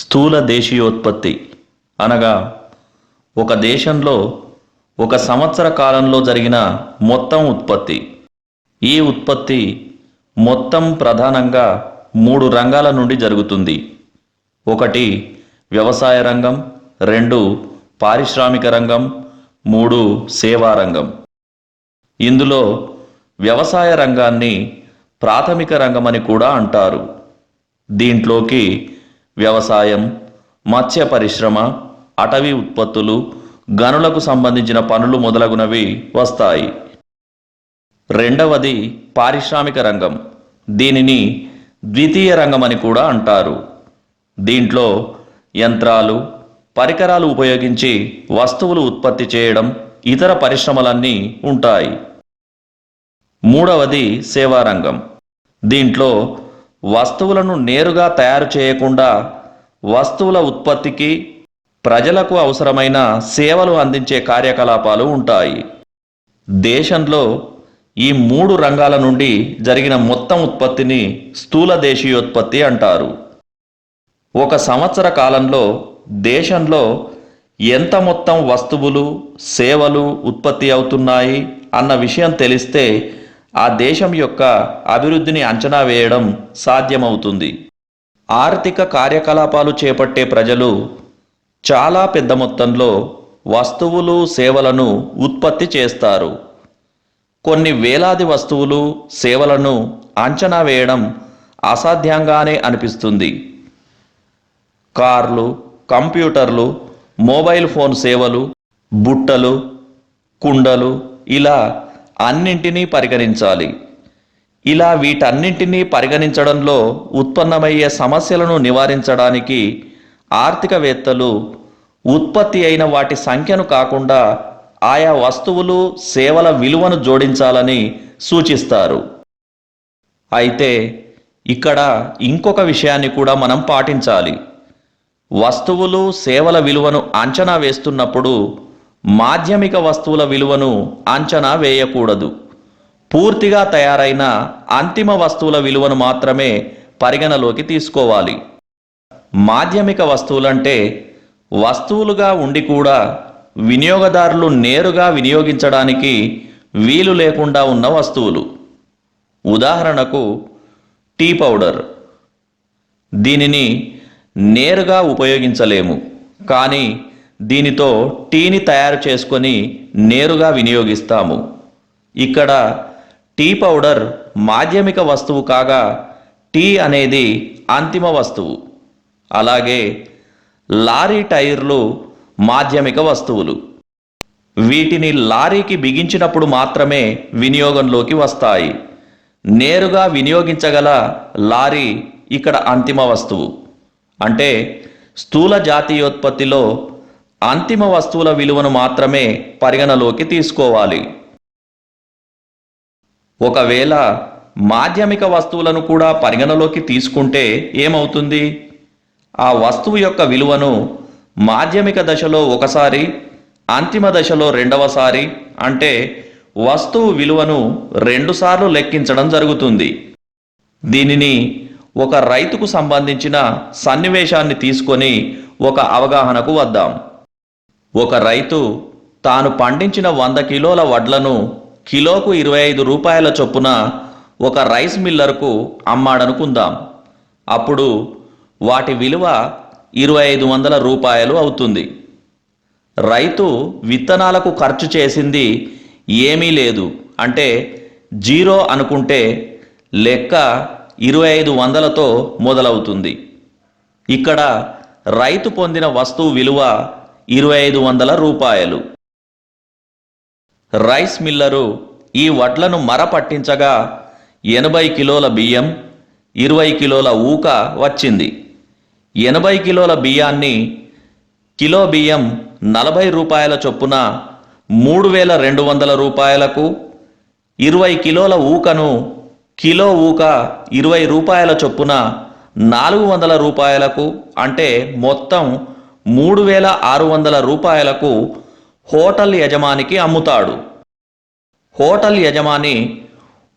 స్థూల దేశీయోత్పత్తి అనగా ఒక దేశంలో ఒక సంవత్సర కాలంలో జరిగిన మొత్తం ఉత్పత్తి. ఈ ఉత్పత్తి మొత్తం ప్రధానంగా మూడు రంగాల నుండి జరుగుతుంది. ఒకటి వ్యవసాయ రంగం రెండు పారిశ్రామిక రంగం మూడు సేవా రంగం. ఇందులో వ్యవసాయ రంగాన్ని ప్రాథమిక రంగమని కూడా అంటారు. దీంట్లోకి వ్యవసాయం మత్స్య పరిశ్రమ అటవీ ఉత్పత్తులు గనులకు సంబంధించిన పనులు మొదలగునవి వస్తాయి. రెండవది పారిశ్రామిక రంగం. దీనిని ద్వితీయ రంగం అని కూడా అంటారు. దీంట్లో యంత్రాలు పరికరాలు ఉపయోగించి వస్తువులు ఉత్పత్తి చేయడం ఇతర పరిశ్రమలన్నీ ఉంటాయి. మూడవది సేవా రంగం. దీంట్లో వస్తువులను నేరుగా తయారు చేయకుండా వస్తువుల ఉత్పత్తికి ప్రజలకు అవసరమైన సేవలు అందించే కార్యకలాపాలు ఉంటాయి. దేశంలో ఈ మూడు రంగాల నుండి జరిగిన మొత్తం ఉత్పత్తిని స్థూల దేశీయోత్పత్తి అంటారు. ఒక సంవత్సర కాలంలో దేశంలో ఎంత మొత్తం వస్తువులు సేవలు ఉత్పత్తి అవుతున్నాయి అన్న విషయం తెలిస్తే ఆ దేశం యొక్క అభివృద్ధిని అంచనా వేయడం సాధ్యమవుతుంది. ఆర్థిక కార్యకలాపాలు చేపట్టే ప్రజలు చాలా పెద్ద మొత్తంలో వస్తువులు సేవలను ఉత్పత్తి చేస్తారు. కొన్ని వేలాది వస్తువులు సేవలను అంచనా వేయడం అసాధ్యంగానే అనిపిస్తుంది. కార్లు కంప్యూటర్లు మొబైల్ ఫోన్ సేవలు బుట్టలు కుండలు ఇలా అన్నింటినీ పరిగణించాలి. ఇలా వీటన్నింటినీ పరిగణించడంలో ఉత్పన్నమయ్యే సమస్యలను నివారించడానికి ఆర్థికవేత్తలు ఉత్పత్తి అయిన వాటి సంఖ్యను కాకుండా ఆయా వస్తువులు సేవల విలువను జోడించాలని సూచిస్తారు. అయితే ఇక్కడ ఇంకొక విషయాన్ని కూడా మనం పాటించాలి. వస్తువులు సేవల విలువను అంచనా వేస్తున్నప్పుడు మాధ్యమిక వస్తువుల విలువను అంచనా వేయకూడదు. పూర్తిగా తయారైన అంతిమ వస్తువుల విలువను మాత్రమే పరిగణలోకి తీసుకోవాలి. మాధ్యమిక వస్తువులంటే వస్తువులుగా ఉండి కూడా వినియోగదారులు నేరుగా వినియోగించడానికి వీలు లేకుండా ఉన్న వస్తువులు. ఉదాహరణకు టీ పౌడర్. దీనిని నేరుగా ఉపయోగించలేము. కానీ దీనితో టీని తయారు చేసుకొని నేరుగా వినియోగిస్తాము. ఇక్కడ టీ పౌడర్ మాధ్యమిక వస్తువు కాగా టీ అనేది అంతిమ వస్తువు. అలాగే లారీ టైర్లు మాధ్యమిక వస్తువులు. వీటిని లారీకి బిగించినప్పుడు మాత్రమే వినియోగంలోకి వస్తాయి. నేరుగా వినియోగించగల లారీ ఇక్కడ అంతిమ వస్తువు. అంటే స్థూల జాతీయోత్పత్తిలో అంతిమ వస్తువుల విలువను మాత్రమే పరిగణలోకి తీసుకోవాలి. ఒకవేళ మాధ్యమిక వస్తువులను కూడా పరిగణలోకి తీసుకుంటే ఏమవుతుంది? ఆ వస్తువు యొక్క విలువను మాధ్యమిక దశలో ఒకసారి అంతిమ దశలో రెండవసారి అంటే వస్తువు విలువను రెండుసార్లు లెక్కించడం జరుగుతుంది. దీనిని ఒక రైతుకు సంబంధించిన సన్నివేశాన్ని తీసుకొని ఒక అవగాహనకు వద్దాం. ఒక రైతు తాను పండించిన వంద కిలోల వడ్లను కిలోకు ఇరవై ఐదు రూపాయల చొప్పున ఒక రైస్ మిల్లర్కు అమ్మాడనుకుందాం. అప్పుడు వాటి విలువ ఇరవై ఐదు వందల రూపాయలు అవుతుంది. రైతు విత్తనాలకు ఖర్చు చేసింది ఏమీ లేదు. అంటే జీరో అనుకుంటే లెక్క ఇరవై ఐదు వందలతో మొదలవుతుంది. ఇక్కడ రైతు పొందిన వస్తువు విలువ ఇరవై ఐదు వందల రూపాయలు. రైస్ మిల్లరు ఈ వడ్లను మర పట్టించగా ఎనభై కిలోల బియ్యం ఇరవై కిలోల ఊక వచ్చింది. ఎనభై కిలోల బియ్యాన్ని కిలో బియ్యం నలభై రూపాయల చొప్పున మూడు వేల రెండు వందల రూపాయలకు ఇరవై కిలోల ఊకను కిలో ఊక ఇరవై రూపాయల చొప్పున నాలుగు వందల రూపాయలకు అంటే మొత్తం మూడు వేల ఆరు వందల రూపాయలకు హోటల్ యజమానికి అమ్ముతాడు. హోటల్ యజమాని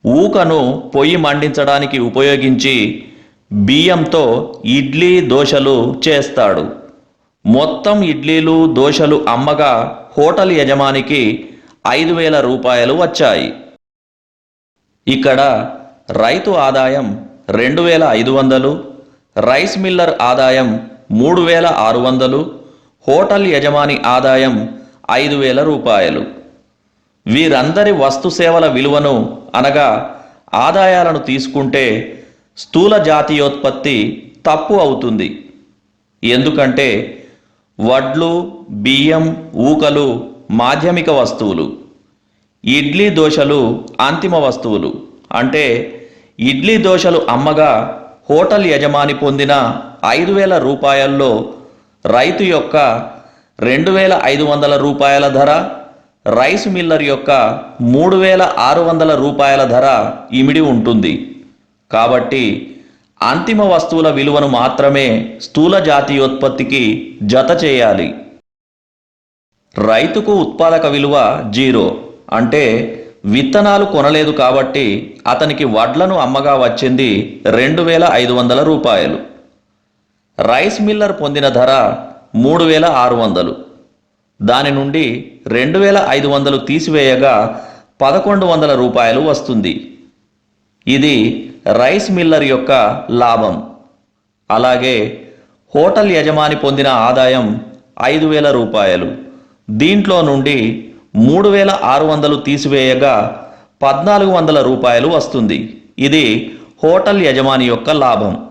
ఊకను పొయ్యి మండించడానికి ఉపయోగించి బియ్యంతో ఇడ్లీ దోశలు చేస్తాడు. మొత్తం ఇడ్లీలు దోశలు అమ్మగా హోటల్ యజమానికి ఐదు వేల రూపాయలు వచ్చాయి. ఇక్కడ రైతు ఆదాయం రెండు వేల ఐదు వందలు రైస్ మిల్లర్ ఆదాయం మూడు వేల ఆరు వందలు హోటల్ యజమాని ఆదాయం ఐదు వేల రూపాయలు. వీరందరి వస్తు సేవల విలువను అనగా ఆదాయాలను తీసుకుంటే స్థూల జాతీయోత్పత్తి తప్పు అవుతుంది. ఎందుకంటే వడ్లు బియ్యం ఊకలు మాధ్యమిక వస్తువులు ఇడ్లీ దోశలు అంతిమ వస్తువులు. అంటే ఇడ్లీ దోశలు అమ్మగా హోటల్ యజమాని పొందిన ఐదు వేల రూపాయల్లో రైతు యొక్క రెండు వేల ఐదు వందల రూపాయల ధర రైస్ మిల్లర్ యొక్క మూడు వేల ఆరు వందల రూపాయల ధర ఇమిడి ఉంటుంది. కాబట్టి అంతిమ వస్తువుల విలువను మాత్రమే స్థూల జాతీయోత్పత్తికి జత చేయాలి. రైతుకు ఉత్పాదక విలువ జీరో. అంటే విత్తనాలు కొనలేదు కాబట్టి అతనికి వడ్లను అమ్మగా వచ్చింది రెండు వేల ఐదు వందల రూపాయలు. రైస్ మిల్లర్ పొందిన ధర మూడు వేల ఆరు వందలు. దాని నుండి రెండు వేల ఐదు వందలు తీసివేయగా పదకొండు వందల రూపాయలు వస్తుంది. ఇది రైస్ మిల్లర్ యొక్క లాభం. అలాగే హోటల్ యజమాని పొందిన ఆదాయం ఐదు వేల రూపాయలు. దీంట్లో నుండి మూడు వేల ఆరు వందలు తీసివేయగా పద్నాలుగు వందల రూపాయలు వస్తుంది. ఇది హోటల్ యజమాని యొక్క లాభం.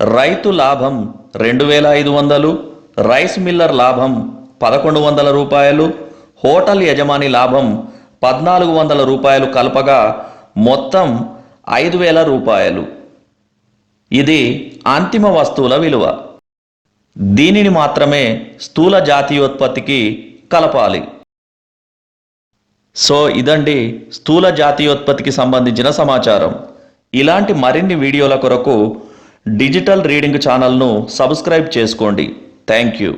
రైతు లాభం రెండు వేల ఐదు వందలు రైస్ మిల్లర్ లాభం పదకొండు వందల రూపాయలు హోటల్ యజమాని లాభం పద్నాలుగు వందల రూపాయలు కలపగా మొత్తం ఐదు వేల రూపాయలు. ఇది అంతిమ వస్తువుల విలువ. దీనిని మాత్రమే స్థూల జాతీయోత్పత్తికి కలపాలి. సో ఇదండి స్థూల జాతీయోత్పత్తికి సంబంధించిన సమాచారం. ఇలాంటి మరిన్ని వీడియోల కొరకు డిజిటల్ రీడింగ్ ఛానల్ను సబ్స్క్రైబ్ చేసుకోండి. Thank you.